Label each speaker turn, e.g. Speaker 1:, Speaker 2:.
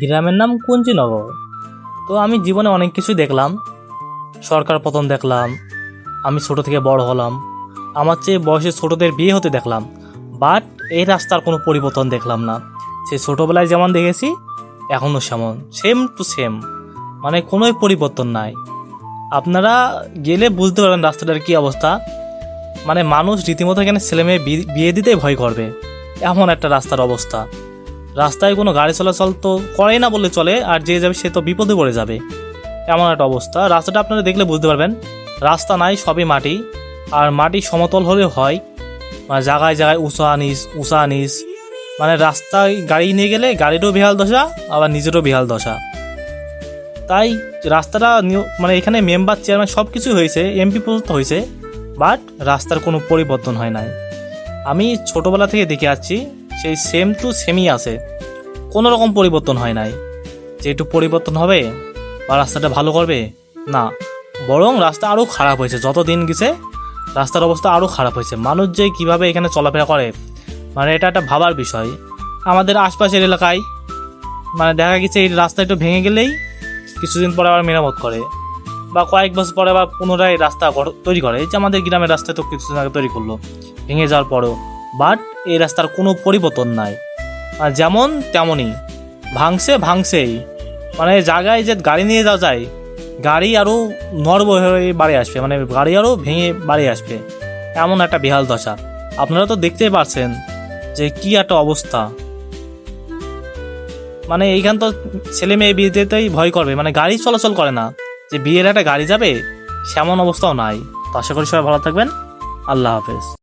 Speaker 1: গ্রামের নাম কুঞ্চিনগর তো আমি জীবনে অনেক কিছুই দেখলাম। সরকার পতন দেখলাম। আমি ছোট থেকে বড় হলাম। আমার চেয়ে বয়সে ছোটদের বিয়ে হতে দেখলাম। বাট এই রাস্তার কোনো পরিবর্তন দেখলাম না। সে ছোটোবেলায় যেমন দেখেছি এখনও সেমন। সেম টু সেম মানে কোনোই পরিবর্তন নাই। আপনারা গেলে বুঝতে পারবেন রাস্তাটার কী অবস্থা। মানে মানুষ রীতিমতো এখানে ছেলে মেয়ে বিয়ে দিতেই ভয় করবে। এমন একটা রাস্তার অবস্থা। রাস্তায় কোনো গাড়ি চলাচল তো করেই না বললে চলে, আর যে যাবে সে তো বিপদে পড়ে যাবে। এমন একটা অবস্থা। রাস্তাটা আপনারা দেখলে বুঝতে পারবেন, রাস্তা নাই, সবই মাটি। আর মাটি সমতল হলে হয়। মানে জায়গায় জায়গায় উঁচা নিচ উঁচা নিচ। মানে রাস্তায় গাড়ি নিয়ে গেলে গাড়িরও বেহাল দশা, আবার নিজেরও বেহাল দশা। তাই রাস্তাটা মানে এখানে মেম্বার, চেয়ারম্যান সব কিছুই হয়েছে, এমপি পর্যন্ত হয়েছে। বাট রাস্তার কোনো পরিবর্তন হয় নাই। আমি ছোটোবেলা থেকে দেখে আসছি সেই সেম টু সেমই আছে। কোনো রকম পরিবর্তন হয় নাই। যে একটু পরিবর্তন হবে বা রাস্তাটা ভালো করবে, না। বরং রাস্তা আরও খারাপ হয়েছে। যত দিন গেছে, রাস্তার অবস্থা আরও খারাপ হয়েছে। মানুষ যে কীভাবে এখানে চলাফেরা করে মানে এটা একটা ভাবার বিষয়। আমাদের আশপাশের এলাকায় মানে দেখা গেছে এই রাস্তা একটু ভেঙে গেলেই কিছুদিন পরে আবার মেরামত করে। বা কয়েক বছর পরে আবার পুনরায় রাস্তা তৈরি করে। এই যে আমাদের গ্রামের রাস্তা তো কিছুদিন আগে তৈরি করল। ভেঙে যাওয়ার পরেও। বাট এই রাস্তার কোনো পরিবর্তন নাই। আর যেমন তেমনই, ভাঙছে ভাঙছেই। মানে জায়গায় যে গাড়ি নিয়ে যাওয়া যায়, গাড়ি আরও নর্ব হয়ে বাড়ি আসবে মানে গাড়ি আরও ভেঙে বাড়ি আসবে। এমন একটা বেহাল দশা। আপনারা তো দেখতেই পারছেন যে কি একটা অবস্থা। মানে এইখান তো ছেলে মেয়ে বিয়ে দিতেই ভয় করবে মানে গাড়ি চলাচল করে না। যে বিয়ের একটা গাড়ি যাবে, সেমন অবস্থাও নাই। তো আশা করি সবাই ভালো থাকবেন। আল্লাহ হাফেজ।